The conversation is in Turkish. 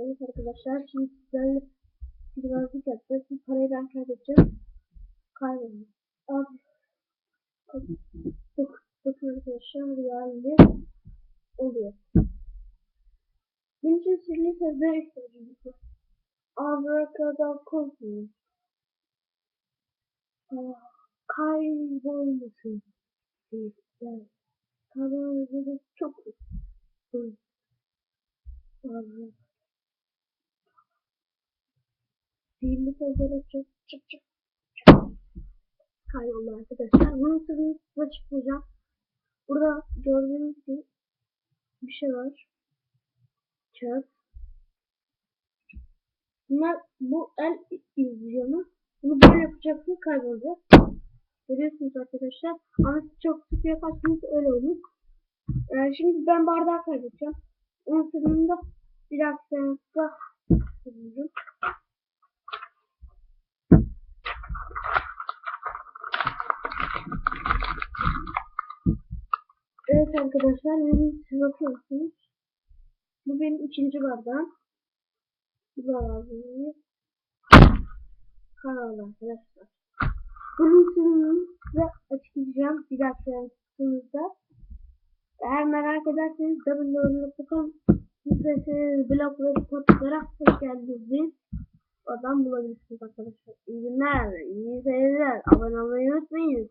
Evet arkadaşlar şimdi sizlerle sihirbazlık yapacağız. Bu parayı ben kaybedeceğim. Kaybettim. Abi. Bak, bakın arkadaşlar geldi. Oluyor. Benim için sihirli sözler ihtiyacım var. Abracadabra. Ah, Kaybolmasın. Sihirler. Kaybolmasın çok Hı. Abi. Sihirli sözler çok çık çık. Kayboldu arkadaşlar. Bunun sırrını size açıklayacağım. Burada gördüğünüz gibi bir şey var. Kağıt. Bunlar bu el izleyonu. Bunu böyle yapacaksınız kaybolacak. Görüyorsunuz arkadaşlar. Ama çok sık yaparsanız öyle olur. Ee, şimdi ben bardağı kaybedeceğim. Onun sırrını da bir dahaki Evet arkadaşlar siz bakıyorsunuz. Bu benim ikinci bardağım. Bu da benim. Kanalı arkadaşlar. Bunun sırrını size açıklayacağım bir dahaki seansımızda. Eğer merak ederseniz www.com sitesinin blog ve kodlara hoş geldiniz oradan bulabilirsiniz arkadaşlar. İyi günler, iyi seyirler. Abone olmayı unutmayın.